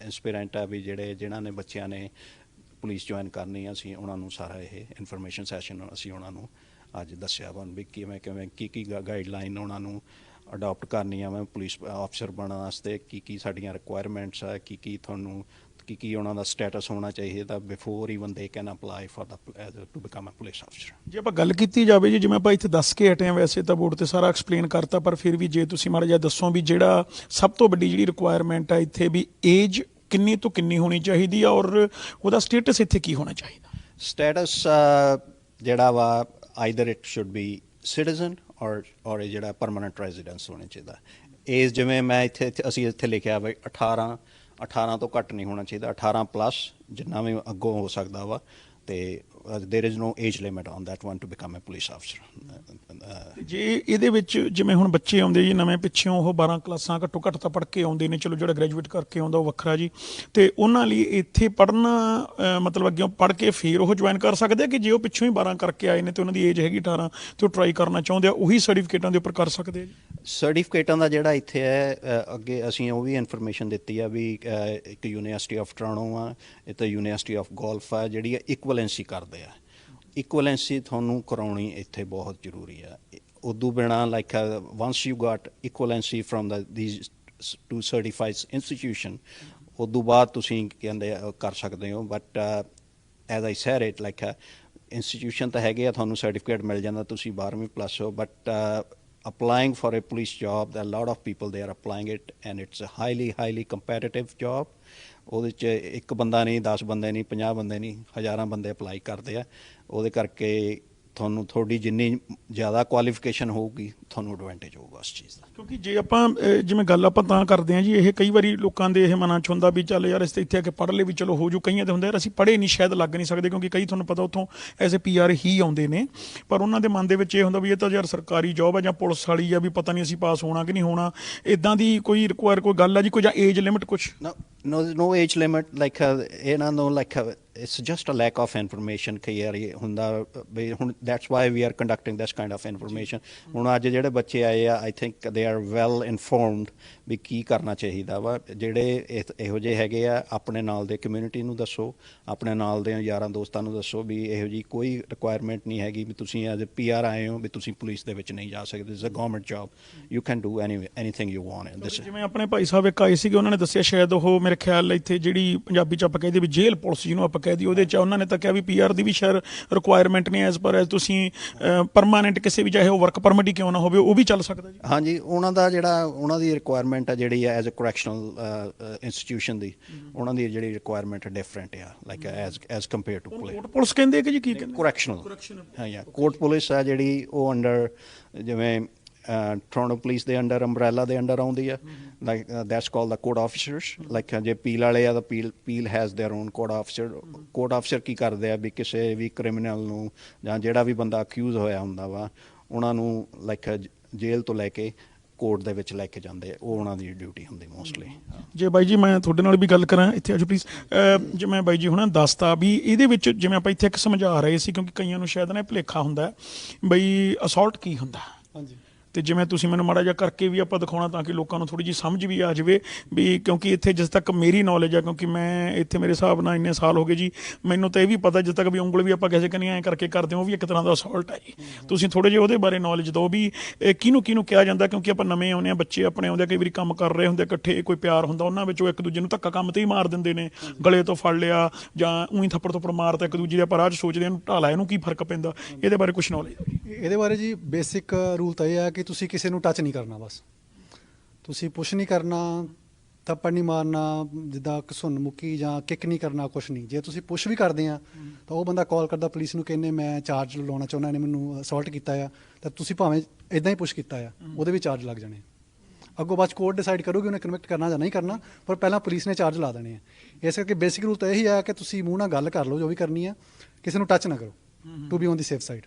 Speaker 2: ਇੰਸਪੀਰੈਂਟ ਆ ਵੀ ਜਿਹੜੇ ਜਿਨ੍ਹਾਂ ਨੇ ਬੱਚਿਆਂ ਨੇ ਪੁਲਿਸ ਜੁਆਇਨ ਕਰਨੀ ਅਸੀਂ ਉਹਨਾਂ ਨੂੰ ਸਾਰਾ ਇਹ ਇਨਫੋਰਮੇਸ਼ਨ ਸੈਸ਼ਨ ਅਸੀਂ ਉਹਨਾਂ ਨੂੰ ਅੱਜ ਦੱਸਿਆ। ਵਾ ਵੀ ਕਿਵੇਂ ਕਿਵੇਂ ਕੀ ਕੀ ਗਾਈਡਲਾਈਨ ਉਹਨਾਂ ਨੂੰ ਅਡਾਪਟ ਕਰਨੀ ਆ ਮੈਂ ਪੁਲਿਸ ਅਫਸਰ ਬਣਨ ਵਾਸਤੇ ਕੀ ਕੀ ਸਾਡੀਆਂ ਰਿਕੁਆਇਰਮੈਂਟਸ ਆ ਕੀ ਕੀ ਤੁਹਾਨੂੰ ਕੀ ਕੀ ਉਹਨਾਂ ਦਾ ਸਟੇਟਸ ਹੋਣਾ ਚਾਹੀਦਾ before even they can apply for the to become a police ਅਫਸਰ
Speaker 1: ਜੇ ਆਪਾਂ ਗੱਲ ਕੀਤੀ ਜਾਵੇ ਜੀ ਜਿਵੇਂ ਆਪਾਂ ਇੱਥੇ ਦੱਸ ਕੇ ਹਟੇ ਹਾਂ ਵੈਸੇ ਤਾਂ ਬੋਰਡ ਤੇ ਸਾਰਾ ਐਕਸਪਲੇਨ ਕਰਤਾ ਪਰ ਫਿਰ ਵੀ ਜੇ ਤੁਸੀਂ ਮਾੜਾ ਜਿਹਾ ਦੱਸੋ ਵੀ ਜਿਹੜਾ ਸਭ ਤੋਂ ਵੱਡੀ ਜਿਹੜੀ ਰਿਕੁਆਇਰਮੈਂਟ ਆ ਇੱਥੇ ਵੀ ਏਜ ਕਿੰਨੀ ਤੋਂ ਕਿੰਨੀ ਹੋਣੀ ਚਾਹੀਦੀ ਆ ਔਰ ਉਹਦਾ ਸਟੇਟਸ ਇੱਥੇ ਕੀ ਹੋਣਾ ਚਾਹੀਦਾ?
Speaker 2: ਸਟੇਟਸ ਜਿਹੜਾ ਵਾ either it should be citizen or or ਇਹ ਜਿਹੜਾ ਪਰਮਨੈਂਟ ਰੈਜ਼ੀਡੈਂਸ ਹੋਣਾ ਚਾਹੀਦਾ। ਏਜ ਜਿਵੇਂ ਮੈਂ ਇੱਥੇ, ਇੱਥੇ- ਅਸੀਂ ਇੱਥੇ ਲਿਖਿਆ ਬਈ 18 18 ਤੋਂ ਘੱਟ ਨਹੀਂ ਹੋਣਾ ਚਾਹੀਦਾ 18 ਪਲੱਸ ਜਿੰਨਾ ਵੀ ਅੱਗੋਂ ਹੋ ਸਕਦਾ ਵਾ, ਤੇ Uh, there is no age limit on that one to become a police officer.
Speaker 1: Uh, ਜੀ ਇਹਦੇ ਵਿੱਚ ਜਿਵੇਂ ਹੁਣ ਬੱਚੇ ਆਉਂਦੇ ਜੀ, ਨਵੇਂ ਪਿੱਛੋਂ ਉਹ 12 ਕਲਾਸਾਂ ਘੱਟੋ ਘੱਟ ਤਾਂ ਪੜ੍ਹ ਕੇ ਆਉਂਦੇ ਨੇ, ਚਲੋ ਜਿਹੜਾ ਗ੍ਰੈਜੂਏਟ ਕਰਕੇ ਆਉਂਦਾ ਉਹ ਵੱਖਰਾ ਜੀ। ਤੇ ਉਹਨਾਂ ਲਈ ਇੱਥੇ ਪੜ੍ਹਨਾ ਮਤਲਬ ਅੱਗੇ ਪੜ੍ਹ ਕੇ ਫੇਰ ਉਹ ਜੁਆਇਨ ਕਰ ਸਕਦੇ ਆ ਕਿ ਜੇ ਉਹ ਪਿੱਛੋਂ ਹੀ 12 ਕਰਕੇ ਆਏ ਨੇ ਤੇ ਉਹਨਾਂ ਦੀ ਏਜ ਹੈਗੀ 18 ਤੇ ਉਹ ਟਰਾਈ ਕਰਨਾ ਚਾਹੁੰਦੇ ਆ, ਉਹੀ ਸਰਟੀਫਿਕੇਟਾਂ ਦੇ ਉੱਪਰ ਕਰ ਸਕਦੇ ਆ ਜੀ।
Speaker 2: ਸਰਟੀਫਿਕੇਟਾਂ ਦਾ ਜਿਹੜਾ ਇੱਥੇ ਹੈ ਅੱਗੇ ਅਸੀਂ ਉਹ ਵੀ ਇਨਫੋਰਮੇਸ਼ਨ ਦਿੱਤੀ ਆ ਵੀ ਇੱਕ ਯੂਨੀਵਰਸਿਟੀ ਆਫ ਟੋਰਾਂਟੋ ਆ, ਇਹ ਤਾਂ ਯੂਨੀਵਰਸਿਟੀ ਆਫ ਗੋਲਫ ਆ, ਜਿਹੜੀ ਇਕੁਵਲੈਂਸੀ ਕਰਦੇ ਆ। ਇਕੁਵਲੈਂਸੀ ਤੁਹਾਨੂੰ ਕਰਾਉਣੀ ਇੱਥੇ ਬਹੁਤ ਜ਼ਰੂਰੀ ਆ। ਉਦੋਂ ਬਿਨਾ like once you got equivalency from the this to certified institution ਉਦੋਂ ਬਾਅਦ ਤੁਸੀਂ ਕਹਿੰਦੇ ਕਰ ਸਕਦੇ ਹੋ। But as I said it like institution ਤਾਂ ਹੈਗੇ ਆ, ਤੁਹਾਨੂੰ ਸਰਟੀਫਿਕੇਟ ਮਿਲ ਜਾਂਦਾ, ਤੁਸੀਂ 12ਵੀਂ ਪਲੱਸ ਹੋ। But applying for a police job there are a lot of people they are applying it and it's a highly highly competitive job ਉਹਦੇ ਚ ਇੱਕ ਬੰਦਾ ਨਹੀਂ 10 ਬੰਦੇ ਨਹੀਂ 50 ਬੰਦੇ ਨਹੀਂ ਹਜ਼ਾਰਾਂ ਬੰਦੇ ਅਪਲਾਈ ਕਰਦੇ ਆ ਉਹਦੇ ਕਰਕੇ ਤੁਹਾਨੂੰ ਤੁਹਾਡੀ ਜਿੰਨੀ ਜ਼ਿਆਦਾ ਕੁਆਲੀਫਿਕੇਸ਼ਨ ਹੋਊਗੀ ਤੁਹਾਨੂੰ ਐਡਵਾਂਟੇਜ ਹੋਊਗਾ ਉਸ ਚੀਜ਼ ਦਾ।
Speaker 1: ਕਿਉਂਕਿ ਜੇ ਆਪਾਂ ਜਿਵੇਂ ਗੱਲ ਆਪਾਂ ਤਾਂ ਕਰਦੇ ਹਾਂ ਜੀ ਇਹ ਕਈ ਵਾਰੀ ਲੋਕਾਂ ਦੇ ਇਹ ਮਨਾਂ ਚ ਹੁੰਦਾ ਵੀ ਚੱਲ ਯਾਰ ਇਸ ਤੇ ਇੱਥੇ ਆ ਕੇ ਪੜ੍ਹ ਲੈ ਵੀ ਚਲੋ ਹੋ ਜੂ ਕਈਆਂ ਦੇ ਹੁੰਦੇ ਯਾਰ ਅਸੀਂ ਪੜ੍ਹੇ ਨਹੀਂ ਸ਼ਾਇਦ ਲੱਗ ਨਹੀਂ ਸਕਦੇ ਕਿਉਂਕਿ ਕਈ ਤੁਹਾਨੂੰ ਪਤਾ ਉੱਥੋਂ ਐਜ਼ ਅ ਪੀਆਰ ਹੀ ਆਉਂਦੇ ਨੇ। ਪਰ ਉਹਨਾਂ ਦੇ ਮਨ ਦੇ ਵਿੱਚ ਇਹ ਹੁੰਦਾ ਵੀ ਇਹ ਤਾਂ ਯਾਰ ਸਰਕਾਰੀ ਜੌਬ ਹੈ ਜਾਂ ਪੁਲਿਸ ਵਾਲੀ ਆ ਵੀ ਪਤਾ ਨਹੀਂ ਅਸੀਂ ਪਾਸ ਹੋਣਾ ਕਿ ਨਹੀਂ ਹੋਣਾ। ਇਦਾਂ ਦੀ ਕੋਈ ਰਿਕੁਆਇਰ ਕੋਈ ਗੱਲ ਆ ਜੀ ਕੋਈ ਜਾਂ ਏਜ ਲਿਮਿਟ ਕੁਝ
Speaker 2: No, no, there's no age limit. Like, uh, ਇਹਨਾਂ ਨੂੰ like, uh, it's just a lack of information ਕਈ ਵਾਰੀ ਹੁੰਦਾ ਵੀ ਹੁਣ that's why we are conducting this kind of information. ਹੁਣ ਅੱਜ ਜਿਹੜੇ ਬੱਚੇ ਆਏ ਆ I think they are well informed ਵੀ ਕੀ ਕਰਨਾ ਚਾਹੀਦਾ ਵਾ ਜਿਹੜੇ ਇਹ- ਇਹੋ ਜਿਹੇ ਹੈਗੇ ਆ ਆਪਣੇ ਨਾਲ ਦੇ ਕਮਿਊਨਿਟੀ ਨੂੰ ਦੱਸੋ ਆਪਣੇ ਨਾਲ ਦੇ ਯਾਰਾਂ ਦੋਸਤਾਂ ਨੂੰ ਦੱਸੋ ਵੀ ਇਹੋ ਜੀ ਕੋਈ ਰਿਕੁਆਇਰਮੈਂਟ ਨਹੀਂ ਹੈਗੀ ਵੀ ਤੁਸੀਂ ਐਜ਼ ਅ ਪੀਆਰ ਆਏ ਹੋ ਵੀ ਤੁਸੀਂ ਪੁਲਿਸ ਦੇ ਵਿੱਚ ਨਹੀਂ ਜਾ ਸਕਦੇ it's a government job you can do any anything you want in this
Speaker 1: ਜਿਵੇਂ ਆਪਣੇ ਭਾਈ ਸਾਹਿਬ ਇੱਕ ਆਏ ਸੀਗੇ ਉਹਨਾਂ ਨੇ ਦੱਸਿਆ ਸ਼ਾਇਦ ਉਹ ਮੇਰੇ ਖਿਆਲ ਇੱਥੇ ਜਿਹੜੀ ਪੰਜਾਬੀ ਚ ਆਪਾਂ ਕਹਿੰਦੇ ਵੀ ਜੇਲ੍ਹ ਪੁਲਿਸ ਜਿਹਨੂੰ ਆਪਾਂ ਕਹਿੰਦੇ ਉਹਦੇ ਚ ਉਹਨਾਂ ਨੇ ਤਾਂ ਕਿਹਾ ਵੀ ਪੀਆਰ ਦੀ ਵੀ ਸ਼ਾਇਦ ਰਿਕੁਆਇਰਮੈਂਟ ਨਹੀਂ ਐਸ ਪਰ ਐਸ ਤੁਸੀਂ ਪਰਮਾਨੈਂਟ ਕਿਸੇ ਵੀ ਚਾਹੇ ਉਹ ਵਰਕ ਪਰਮਿਟ ਹੀ ਕਿਉਂ ਨਾ ਹੋਵੇ ਉਹ ਵੀ ਚੱਲ ਸਕਦਾ ਜੀ।
Speaker 2: ਹਾਂਜੀ ਉਹਨਾਂ ਦਾ ਜਿਹੜਾ ਉਹਨਾਂ ਦੀ ਰਿਕੁਆਇਰਮੈਂਟ ਆ ਜਿਹੜੀ ਐਜ਼ ਅ ਕਰੈਕਸ਼ਨਲ ਇੰਸਟੀਟਿਊਸ਼ਨ ਦੀ ਉਹਨਾਂ ਦੀ ਜਿਹੜੀ ਰਿਕੁਆਇਰਮੈਂਟ ਡਿਫਰੈਂਟ ਆ like as as compare to police
Speaker 1: court police ਕਹਿੰਦੇ ਕਿ ਜੀ ਕੀ ਕਹਿੰਦੇ
Speaker 2: ਕਰੈਕਸ਼ਨਲ ਹਾਂ ਯਾ ਕੋਰਟ ਪੁਲਿਸ ਆ ਜਿਹੜੀ ਉਹ ਅੰਡਰ ਜਿਵੇਂ ਟੋਰਾਂਟੋ ਪੁਲਿਸ ਦੇ ਅੰਡਰ ਅੰਬ੍ਰੈਲਾ ਦੇ ਅੰਡਰ ਆਉਂਦੀ ਆ like that's called the court officers like ਜੇ ਪੀਲ ਵਾਲੇ ਆ ਤਾਂ Peel Peel has their own court officer court officer ਕੀ ਕਰਦੇ ਆ ਵੀ ਕਿਸੇ ਵੀ ਕ੍ਰਿਮੀਨਲ ਨੂੰ ਜਾਂ ਜਿਹੜਾ ਵੀ ਬੰਦਾ ਅਕਿਊਜ਼ ਹੋਇਆ ਹੁੰਦਾ ਵਾ ਉਹਨਾਂ ਨੂੰ ਲਾਈਕ ਜੇਲ੍ਹ ਤੋਂ ਲੈ ਕੇ ਕੋਰਟ ਦੇ ਵਿੱਚ ਲੈ ਕੇ ਜਾਂਦੇ ਆ ਉਹ ਉਹਨਾਂ ਦੀ ਡਿਊਟੀ ਹੁੰਦੀ ਮੋਸਟਲੀ
Speaker 1: ਜੇ ਬਾਈ ਜੀ ਮੈਂ ਤੁਹਾਡੇ ਨਾਲ ਵੀ ਗੱਲ ਕਰਾਂ ਇੱਥੇ ਆਜੋ ਪਲੀਜ਼ ਜਿਵੇਂ ਬਾਈ ਜੀ ਹੁਣਾਂ ਦੱਸਤਾ ਵੀ ਇਹਦੇ ਵਿੱਚ ਜਿਵੇਂ ਆਪਾਂ ਇੱਥੇ ਇੱਕ ਸਮਝਾ ਰਹੇ ਸੀ ਕਿਉਂਕਿ ਕਈਆਂ ਨੂੰ ਸ਼ਾਇਦ ਨਾ ਇਹ ਭੁਲੇਖਾ ਹੁੰਦਾ ਹੈ, ਬਈ ਅਸੌਲਟ ਕੀ ਹੁੰਦਾ ਹੈ।
Speaker 3: ਹਾਂਜੀ
Speaker 1: ਤੇ ਜਿਵੇਂ ਤੁਸੀਂ ਮੈਨੂੰ ਮਾੜਾ ਜਿਹਾ ਕਰਕੇ ਵੀ ਆਪਾਂ ਦਿਖਾਉਣਾ ਤਾਂ ਕਿ ਲੋਕਾਂ ਨੂੰ ਥੋੜੀ ਜੀ ਸਮਝ ਵੀ ਆ ਜਾਵੇ ਵੀ ਕਿਉਂਕਿ ਇੱਥੇ ਜਿਸ ਤੱਕ ਮੇਰੀ ਨੌਲੇਜ ਹੈ ਕਿਉਂਕਿ ਮੈਂ ਇੱਥੇ ਮੇਰੇ ਹਿਸਾਬ ਨਾਲ ਇੰਨੇ ਸਾਲ ਹੋ ਗਏ ਜੀ, ਮੈਨੂੰ ਤਾਂ ਇਹ ਵੀ ਪਤਾ ਜਿਸ ਤੱਕ ਵੀ ਉਂਗਲ ਵੀ ਆਪਾਂ ਕਿਸੇ ਕਨੀ ਐਂ ਕਰਕੇ ਕਰਦੇ ਹਾਂ, ਉਹ ਵੀ ਇੱਕ ਤਰ੍ਹਾਂ ਦਾ ਅਸੌਲਟ ਹੈ ਜੀ। ਤੁਸੀਂ ਥੋੜੇ ਜਿਹਾ ਉਹਦੇ ਬਾਰੇ ਨੌਲੇਜ ਦਿਓ ਵੀ ਇਹ ਕਿਹਨੂੰ ਕਿਹਨੂੰ ਕਿਹਾ ਜਾਂਦਾ, ਕਿਉਂਕਿ ਆਪਾਂ ਨਵੇਂ ਆਉਂਦੇ ਆ ਬੱਚੇ ਆਪਣੇ ਆਉਂਦੇ ਕਈ ਵਾਰੀ ਕੰਮ ਕਰ ਰਹੇ ਹੁੰਦੇ ਇਕੱਠੇ ਕੋਈ ਪਿਆਰ ਹੁੰਦਾ, ਉਹਨਾਂ ਵਿੱਚੋਂ ਇੱਕ ਦੂਜੇ ਨੂੰ ਧੱਕਾ ਕੰਮ ਤੇ ਹੀ ਮਾਰ ਦਿੰਦੇ ਨੇ, ਗਲੇ ਤੋਂ ਫੜ ਲਿਆ ਜਾਂ ਉਹੀ ਥੱਪੜ ਥੱਪੜ ਮਾਰਤਾ, ਇੱਕ ਦੂਜੇ ਦੇ ਆਪਾਂ ਰਾਹ 'ਚ ਸੋਚਦੇ ਇਹਨੂੰ ਢਾਲਾ ਇਹਨੂੰ ਕੀ ਫ਼ਰਕ ਪੈਂਦਾ, ਇਹਦੇ ਬਾਰੇ ਕੁਝ ਨੌਲੇਜ
Speaker 3: ਇਹਦੇ ਬਾਰੇ ਜੀ ਬੇਸਿਕ ਰੂਲ ਤਾਂ ਇਹ ਹੈ ਕਿ ਤੁਸੀਂ ਕਿਸੇ ਨੂੰ ਟੱਚ ਨਹੀਂ ਕਰਨਾ ਬਸ। ਤੁਸੀਂ ਪੁਸ਼ ਨਹੀਂ ਕਰਨਾ, ਥੱਪੜ ਨਹੀਂ ਮਾਰਨਾ, ਜਿੱਦਾਂ ਘਸੁੰਨ ਮੁੱਕੀ ਜਾਂ ਕਿੱਕ ਨਹੀਂ ਕਰਨਾ, ਕੁਛ ਨਹੀਂ। ਜੇ ਤੁਸੀਂ ਪੁਸ਼ ਵੀ ਕਰਦੇ ਆ, ਤਾਂ ਉਹ ਬੰਦਾ ਕਾਲ ਕਰਦਾ ਪੁਲਿਸ ਨੂੰ ਕਹਿੰਨੇ ਮੈਂ ਚਾਰਜ ਲਾਉਣਾ ਚਾਹੁੰਦਾ, ਇਹਨੇ ਮੈਨੂੰ ਅਸੌਲਟ ਕੀਤਾ ਆ, ਤਾਂ ਤੁਸੀਂ ਭਾਵੇਂ ਇਦਾਂ ਹੀ ਪੁਸ਼ ਕੀਤਾ ਆ, ਉਹਦੇ ਵੀ ਚਾਰਜ ਲੱਗ ਜਾਣੇ ਅੱਗੋਂ ਬਾਅਦ ਕੋਰਟ ਡਿਸਾਈਡ ਕਰੂਗੀ ਉਹਨੇ ਕਨਵਿਕਟ ਕਰਨਾ ਜਾਂ ਨਹੀਂ ਕਰਨਾ, ਪਰ ਪਹਿਲਾਂ ਪੁਲਿਸ ਨੇ ਚਾਰਜ ਲਾ ਦੇਣੇ ਆ। ਇਸ ਕਰਕੇ ਬੇਸਿਕ ਰੂਲ ਤਾਂ ਇਹੀ ਆ ਕਿ ਤੁਸੀਂ ਮੂੰਹ ਨਾਲ ਗੱਲ ਕਰ ਲਓ ਜੋ ਵੀ ਕਰਨੀ ਆ, ਕਿਸੇ ਨੂੰ ਟੱਚ ਨਾ ਕਰੋ to be on the safe side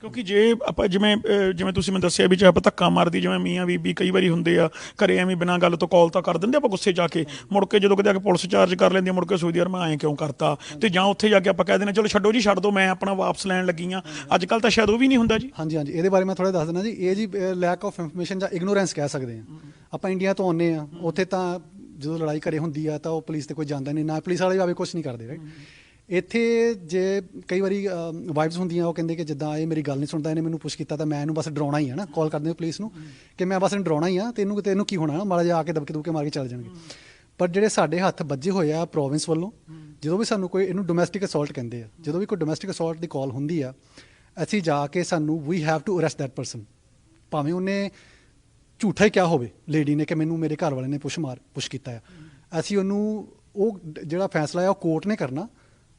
Speaker 1: ਕਿਉਂਕਿ ਜੇ ਆਪਾਂ ਜਿਵੇਂ ਜਿਵੇਂ ਤੁਸੀਂ ਮੈਨੂੰ ਦੱਸਿਆ ਵੀ ਜੇ ਆਪਾਂ ਧੱਕਾ ਮਾਰਦੀ, ਜਿਵੇਂ ਮੀਆਂ, ਬੀਬੀ ਕਈ ਵਾਰੀ ਹੁੰਦੇ ਆ, ਘਰੇ ਐਵੇਂ ਬਿਨਾਂ ਗੱਲ ਤੋਂ ਕਾਲ ਤਾਂ ਕਰ ਦਿੰਦੇ ਆਪਾਂ ਗੁੱਸੇ ਜਾ ਕੇ। ਮੁੜ ਕੇ ਜਦੋਂ ਕਿਤੇ ਆ ਕੇ ਪੁਲਿਸ ਚਾਰਜ ਕਰ ਲੈਂਦੀ ਮੁੜ ਕੇ ਸੋਚਦੀ ਯਾਰ ਮੈਂ ਐਂ ਕਿਉਂ ਕਰਤਾ? ਤੇ ਜਾਂ ਉੱਥੇ ਜਾ ਕੇ ਆਪਾਂ ਕਹਿ ਦਿੰਦੇ ਚਲੋ ਛੱਡੋ ਜੀ, ਛੱਡ ਦਿਓ ਮੈਂ ਆਪਣਾ ਵਾਪਸ ਲੈਣ ਲੱਗੀ ਆ। ਅੱਜ ਕੱਲ ਤਾਂ ਸ਼ਾਇਦ ਉਹ ਵੀ ਨਹੀਂ ਹੁੰਦਾ ਜੀ।
Speaker 3: ਹਾਂਜੀ ਹਾਂਜੀ। ਇਹਦੇ ਬਾਰੇ ਮੈਂ ਥੋੜਾ ਦੱਸ ਦਿੰਦਾ ਜੀ। ਇਹ ਜੀ ਲੈਕ ਆਫ ਇਨਫੋਰਮੇਸ਼ਨ ਜਾਂ ਇਗਨੋਰੈਂਸ ਕਹਿ ਸਕਦੇ ਆ। ਆਪਾਂ ਇੰਡੀਆ ਤੋਂ ਆਉਂਦੇ ਆ। ਉੱਥੇ ਤਾਂ ਜਦੋਂ ਲੜਾਈ ਘਰੇ ਹੁੰਦੀ ਆ, ਤਾਂ ਉਹ ਪੁਲਿਸ ਤੇ ਕੋਈ ਜਾਂਦਾ ਨਹੀਂ। ਨਾ ਪੁਲਿਸ ਵਾਲੇ ਵੀ ਆਵੇ ਕੁਝ ਨਹੀਂ ਕਰਦੇ ਰਾਈਟ ਇੱਥੇ ਜੇ ਕਈ ਵਾਰੀ ਵਾਈਬਸ ਹੁੰਦੀਆਂ, ਉਹ ਕਹਿੰਦੇ ਕਿ ਜਿੱਦਾਂ ਇਹ ਮੇਰੀ ਗੱਲ ਨਹੀਂ ਸੁਣਦਾ, ਇਹਨੇ ਮੈਨੂੰ ਪੁੱਛ ਕੀਤਾ, ਤਾਂ ਮੈਂ ਇਹਨੂੰ ਬਸ ਡਰਾਉਣਾ ਹੀ ਹੈ ਨਾ ਕਾਲ ਕਰਦੇ ਪੁਲਿਸ ਨੂੰ ਕਿ ਮੈਂ ਬਸ ਇਹਨੂੰ ਡਰਾਉਣਾ ਹੀ ਆ, ਤੇ ਇਹਨੂੰ ਕਿਤੇ ਇਹਨੂੰ ਕੀ ਹੋਣਾ, ਮਾੜਾ ਜਿਹਾ ਆ ਕੇ ਦਬਕੇ ਦੁਬਕੇ ਮਾਰ ਕੇ ਚੱਲ ਜਾਣਗੇ। ਪਰ ਜਿਹੜੇ ਸਾਡੇ ਹੱਥ ਵੱਜੇ ਹੋਏ ਆ ਪ੍ਰੋਵਿੰਸ ਵੱਲੋਂ, ਜਦੋਂ ਵੀ ਸਾਨੂੰ ਕੋਈ ਇਹਨੂੰ ਡੋਮੈਸਟਿਕ ਅਸੌਲਟ ਕਹਿੰਦੇ ਆ, ਜਦੋਂ ਵੀ ਕੋਈ ਡੋਮੈਸਟਿਕ ਅਸੌਲਟ ਦੀ ਕਾਲ ਹੁੰਦੀ ਆ, ਅਸੀਂ ਜਾ ਕੇ ਸਾਨੂੰ we have to arrest that person ਭਾਵੇਂ ਉਹਨੇ ਝੂਠਾ ਹੀ ਕਿਹਾ ਹੋਵੇ ਲੇਡੀ ਨੇ ਕਿ ਮੈਨੂੰ ਮੇਰੇ ਘਰ ਵਾਲੇ ਨੇ ਪੁਸ਼ ਮਾਰ ਪੁਸ਼ ਕੀਤਾ ਆ। ਅਸੀਂ ਉਹਨੂੰ, ਉਹ ਜਿਹੜਾ ਫੈਸਲਾ ਆ, ਉਹ ਕੋਰਟ ਨੇ ਕਰਨਾ।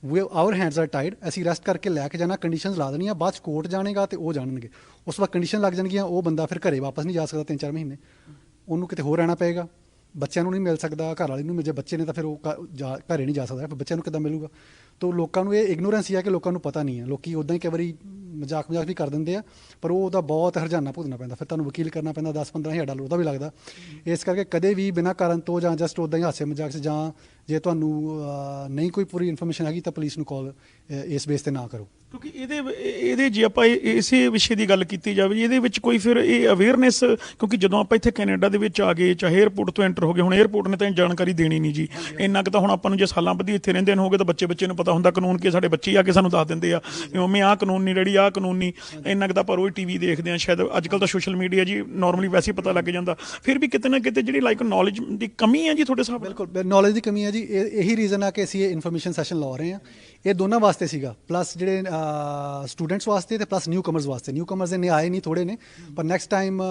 Speaker 3: We our hands are tied ਅਸੀਂ ਰੈਸਟ ਕਰਕੇ ਲੈ ਕੇ ਜਾਣਾ ਕੰਡੀਸ਼ਨਸ ਲਾ ਦੇਣੀਆਂ, ਬਾਅਦ ਚ ਕੋਰਟ ਜਾਣੇਗਾ ਤੇ ਉਹ ਜਾਣਨਗੇ। ਉਸ ਵਕਤ ਕੰਡੀਸ਼ਨ ਲੱਗ ਜਾਣਗੀਆਂ, ਉਹ ਬੰਦਾ ਫਿਰ ਘਰੇ ਵਾਪਸ ਨਹੀਂ ਜਾ ਸਕਦਾ 3-4 ਮਹੀਨੇ। ਉਹਨੂੰ ਕਿਤੇ ਹੋਰ ਰਹਿਣਾ ਪਏਗਾ। ਬੱਚਿਆਂ ਨੂੰ ਨਹੀਂ ਮਿਲ ਸਕਦਾ, ਘਰ ਵਾਲੇ ਨੂੰ ਮਿਲ ਜੇ ਬੱਚੇ ਨੇ ਤਾਂ ਫਿਰ ਉਹ ਘ- ਜਾ- ਘਰੇ ਨਹੀਂ ਜਾ ਸਕਦਾ, ਫਿਰ ਬੱਚਿਆਂ ਨੂੰ ਕਿੱਦਾਂ ਮਿਲੂਗਾ? ਤੋ ਲੋਕਾਂ ਨੂੰ ਇਹ ਇਗਨੋਰੈਂਸ ਹੀ ਆ ਕਿ ਲੋਕਾਂ ਨੂੰ ਪਤਾ ਨਹੀਂ ਹੈ ਲੋਕੀ ਉਦਾਂ ਹੀ ਕਈ ਵਾਰੀ ਮਜ਼ਾਕ ਮਜ਼ਾਕ ਵੀ ਕਰ ਦਿੰਦੇ ਆ, ਪਰ ਉਹ ਉਹਦਾ ਬਹੁਤ ਹਰਜਾਨਾ ਭੁਗਤਣਾ ਪੈਂਦਾ। ਫਿਰ ਤੁਹਾਨੂੰ ਵਕੀਲ ਕਰਨਾ ਪੈਂਦਾ 10 15 ਹਜ਼ਾਰ ਡਾਲਰ, ਉਹਦਾ ਵੀ ਲੱਗਦਾ। ਇਸ ਕਰਕੇ ਕਦੇ ਵੀ ਬਿਨਾਂ ਕਾਰਨ ਤੋਂ ਜਾਂ ਜਸਟ ਉਦਾਂ ਹੀ ਹਾਸੇ ਮਜ਼ਾਕ 'ਚ ਜਾਂ ਜੇ ਤੁਹਾਨੂੰ ਨਹੀਂ ਕੋਈ ਪੂਰੀ ਇਨਫੋਰਮੇਸ਼ਨ ਹੈਗੀ ਤਾਂ ਪੁਲਿਸ ਨੂੰ ਕਾਲ ਇਸ ਬੇਸ ਤੇ ਨਾ ਕਰੋ।
Speaker 1: ਕਿਉਂਕਿ ਇਹਦੇ ਇਹਦੇ ਜੇ ਆਪਾਂ ਇਸੇ ਵਿਸ਼ੇ ਦੀ ਗੱਲ ਕੀਤੀ ਜਾਵੇ ਜੀ ਇਹਦੇ ਵਿੱਚ ਕੋਈ ਫਿਰ ਇਹ ਅਵੇਅਰਨੈਸ ਕਿਉਂਕਿ ਜਦੋਂ ਆਪਾਂ ਇੱਥੇ ਕੈਨੇਡਾ ਦੇ ਵਿੱਚ ਆ ਗਏ ਚਾਹੇ 에어ਪੋਰਟ ਤੋਂ ਐਂਟਰ ਹੋ ਗਏ ਹੁਣ 에어ਪੋਰਟ ਨੇ ਤਾਂ ਜਾਣਕਾਰੀ ਦੇਣੀ ਨਹੀਂ ਜੀ। ਇੰਨਾ ਕਿ ਤਾਂ ਹੁਣ ਆਪਾਂ ਨੂੰ ਜੇ ਸਾਲਾਂ ਬੱਧੀ ਇੱਥੇ ਰਹਿੰਦੇ ਨੇ ਹੋਗੇ ਤਾਂ ਬੱਚੇ ਬੱਚੇ ਨੂੰ ਪਤਾ ਹੁੰਦਾ ਕਾਨੂੰਨ ਕੀ ਸਾਡੇ ਬੱਚੇ ਆ ਕੇ ਸਾਨੂੰ ਦੱਸ ਦਿੰਦੇ ਆ ਮੰਮੀ ਆਹ ਕਾਨੂੰਨ ਨਹੀਂ ਰੈਡੀ ਆਹ ਕਾਨੂੰਨ ਨਹੀਂ ਇੰਨਾ ਕਿ ਤਾਂ ਆਪਾਂ ਰੋਜ਼ ਟੀਵੀ ਦੇਖਦੇ ਆ ਸ਼ਾਇਦ ਅੱਜ ਕੱਲ ਤਾਂ ਸੋਸ਼ਲ ਮੀਡੀਆ ਜੀ ਨਾਰਮਲੀ ਵੈਸੇ ਪਤਾ ਲੱਗ ਜਾਂਦਾ। ਫਿਰ ਵੀ ਕਿਤੇ ਨਾ ਕਿਤੇ ਜਿਹੜੀ ਲਾਈਕ ਨੌਲੇਜ ਦੀ ਕਮੀ ਹੈ ਜੀ ਤੁਹਾਡੇ ਹਿਸਾਬ
Speaker 3: ਬਿਲਕੁਲ ਨੌਲੇਜ ਦੀ ਕਮੀ ਹੈ ਜੀ। ਇਹ ਇਹੀ ਰੀਜ਼ਨ ਆ ਕਿ ਅਸੀਂ ਇਹ ਇਨਫੋਰਮੇਸ਼ਨ ਸੈਸ਼ਨ ਲਾ ਰਹੇ ਆ। ਇਹ ਦੋਨਾਂ ਵਾਸਤੇ ਸੀਗਾ। ਪਲੱਸ ਜਿਹੜੇ ਸਟੂਡੈਂਟਸ ਵਾਸਤੇ ਤੇ ਪਲੱਸ ਨਿਊ ਕਮਰਸ ਵਾਸਤੇ। ਨਿਊ ਕਮਰਸ ਨੇ ਆਏ ਨਹੀਂ ਥੋੜੇ ਨੇ। ਪਰ ਨੈਕਸਟ ਟਾਈਮ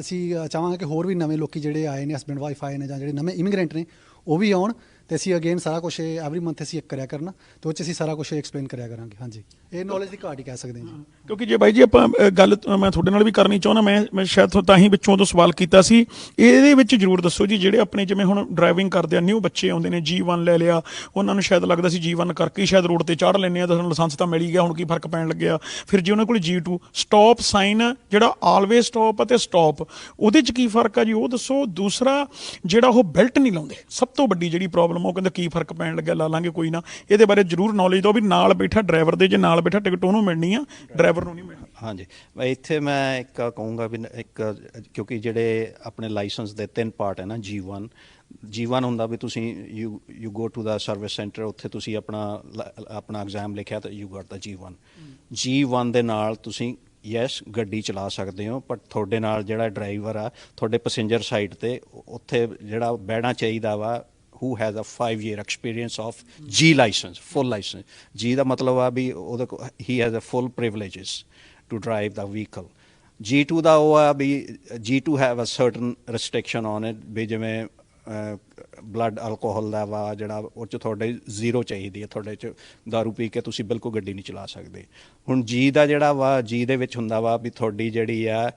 Speaker 3: ਅਸੀਂ ਅ, ਚਾਹਾਂਗੇ ਕਿ ਹੋਰ ਵੀ ਨਵੇਂ ਲੋਕੀ ਜਿਹੜੇ ਆਏ ਨੇ ਹਸਬੈਂਡ ਵਾਈਫ ਆਏ ਨੇ ਜਾਂ ਜਿਹੜੇ ਨਵੇਂ ਇਮੀਗ੍ਰੈਂਟ ਨੇ ਉਹ ਵੀ ਆਉਣ। ਤੇ ਅਸੀਂ ਅਗੇਨ ਸਾਰਾ ਕੁਝ ਐਵਰੀ ਮੰਥ ਅਸੀਂ ਇੱਕ ਕਰਿਆ ਕਰਨਾ ਤੇ ਉਹ 'ਚ ਅਸੀਂ ਸਾਰਾ ਕੁਝ ਐਕਸਪਲੇਨ ਕਰਿਆ ਕਰਾਂਗੇ ਹਾਂਜੀ। ਇਹ ਨੌਲੇਜ ਦੀ ਘਾਟ ਹੀ ਕਹਿ ਸਕਦੇ ਹਾਂ ਜੀ।
Speaker 1: ਕਿਉਂਕਿ ਜੇ ਬਾਈ ਜੀ ਆਪਾਂ ਅ, ਗੱਲ ਅ, ਮੈਂ ਤੁਹਾਡੇ ਨਾਲ ਵੀ ਕਰਨੀ ਚਾਹੁੰਦਾ ਮੈਂ ਮੈਂ ਸ਼ਾਇਦ ਤੋਂ ਤਾਂ ਹੀ ਵਿੱਚੋਂ ਤੋਂ ਸਵਾਲ ਕੀਤਾ ਸੀ। ਇਹਦੇ ਵਿੱਚ ਜਰੂਰ ਦੱਸੋ ਜੀ ਜਿਹੜੇ ਆਪਣੇ ਜਿਵੇਂ ਹੁਣ ਡਰਾਈਵਿੰਗ ਕਰਦੇ ਆ ਨਿਊ ਬੱਚੇ ਆਉਂਦੇ ਨੇ G1 ਲੈ ਲਿਆ ਉਹਨਾਂ ਨੂੰ ਸ਼ਾਇਦ ਲੱਗਦਾ ਸੀ G1 ਕਰਕੇ ਹੀ ਸ਼ਾਇਦ ਰੋਡ ਤੇ ਚਾੜ ਲੈਂਦੇ ਆ ਤਾਂ ਸਾਨੂੰ ਲਾਇਸੈਂਸ ਤਾਂ ਮਿਲ ਹੀ ਗਿਆ ਹੁਣ ਕੀ ਫ਼ਰਕ ਪੈਣ ਲੱਗਿਆ। ਫਿਰ ਜੇ ਉਹਨਾਂ ਕੋਲ G2 ਸਟਾਪ ਸਾਈਨ ਜਿਹੜਾ ਆਲਵੇਸ ਸਟਾਪ ਅਤੇ ਸਟਾਪ ਉਹਦੇ ਚ ਕੀ ਫ਼ਰਕ ਆ ਜੀ? ਉਹ ਦੱਸੋ ਦੂਸਰਾ ਜਿਹੜਾ ਉਹ ਬੈਲਟ ਨਹੀਂ ਲਾਉਂਦੇ ਸਭ ਤੋਂ ਵੱਡੀ ਜਿਹੜੀ ਪ੍ਰੋਬਲਮ ਉਹ ਕਹਿੰਦੇ ਕੀ ਫ਼ਰਕ ਪੈਣ ਲੱਗਿਆ, ਲਾ ਲਾਂਗੇ, ਕੋਈ ਨਾ। ਇਹਦੇ ਬਾਰੇ ਜਰੂਰ ਨੌਲੇਜ ਦਿਓ ਵੀ ਨਾਲ ਬੈਠਾ ਡਰਾਈਵਰ ਦੇ, ਜੇ ਨਾਲ ਬੈਠਾ ਟਿਕਟ ਉਹਨੂੰ ਮਿਲਣੀ ਆ ਡਰਾਈਵਰ ਨੂੰ ਨਹੀਂ ਮਿਲਣੀ।
Speaker 2: ਹਾਂਜੀ। ਮੈਂ ਇੱਥੇ ਮੈਂ ਇੱਕ ਕਹੂੰਗਾ ਵੀ ਇੱਕ, ਕਿਉਂਕਿ ਜਿਹੜੇ ਆਪਣੇ ਲਾਇਸੈਂਸ ਦੇ ਤਿੰਨ ਪਾਰਟ ਹੈ ਨਾ G1 G1 ਹੁੰਦਾ ਵੀ ਤੁਸੀਂ you you go to the service centre ਉੱਥੇ ਤੁਸੀਂ ਆਪਣਾ ਆਪਣਾ ਐਗਜ਼ਾਮ ਲਿਖਿਆ ਤਾਂ you Gat the G1 G1 ਦੇ ਨਾਲ ਤੁਸੀਂ ਯੈਸ ਗੱਡੀ ਚਲਾ ਸਕਦੇ ਹੋ ਪਰ ਤੁਹਾਡੇ ਨਾਲ ਜਿਹੜਾ ਡਰਾਈਵਰ ਆ, ਤੁਹਾਡੇ ਪੈਸੇਂਜਰ ਸਾਈਡ ਤੇ, ਉੱਥੇ ਜਿਹੜਾ ਬਹਿਣਾ ਚਾਹੀਦਾ ਵਾ who has a 5 year experience of G license full license G ਦਾ ਮਤਲਬ ਆ ਵੀ ਉਹਦੇ ਕੋ he has a full privileges to drive the vehicle G2 ਦਾ ਉਹ ਆ ਵੀ G2 have a certain restriction on it ਵੀ ਜਿਵੇਂ ਬਲੱਡ ਅਲਕੋਹਲ ਦਾ ਵਾ ਜਿਹੜਾ ਉਹ ਚ ਤੁਹਾਡੇ ਜ਼ੀਰੋ ਚਾਹੀਦੀ ਹੈ ਤੁਹਾਡੇ ਚ दारू ਪੀ ਕੇ ਤੁਸੀਂ ਬਿਲਕੁਲ ਗੱਡੀ ਨਹੀਂ ਚਲਾ ਸਕਦੇ ਹੁਣ G ਦਾ ਜਿਹੜਾ ਵਾ G ਦੇ ਵਿੱਚ ਹੁੰਦਾ ਵਾ ਵੀ ਤੁਹਾਡੀ ਜਿਹੜੀ ਆ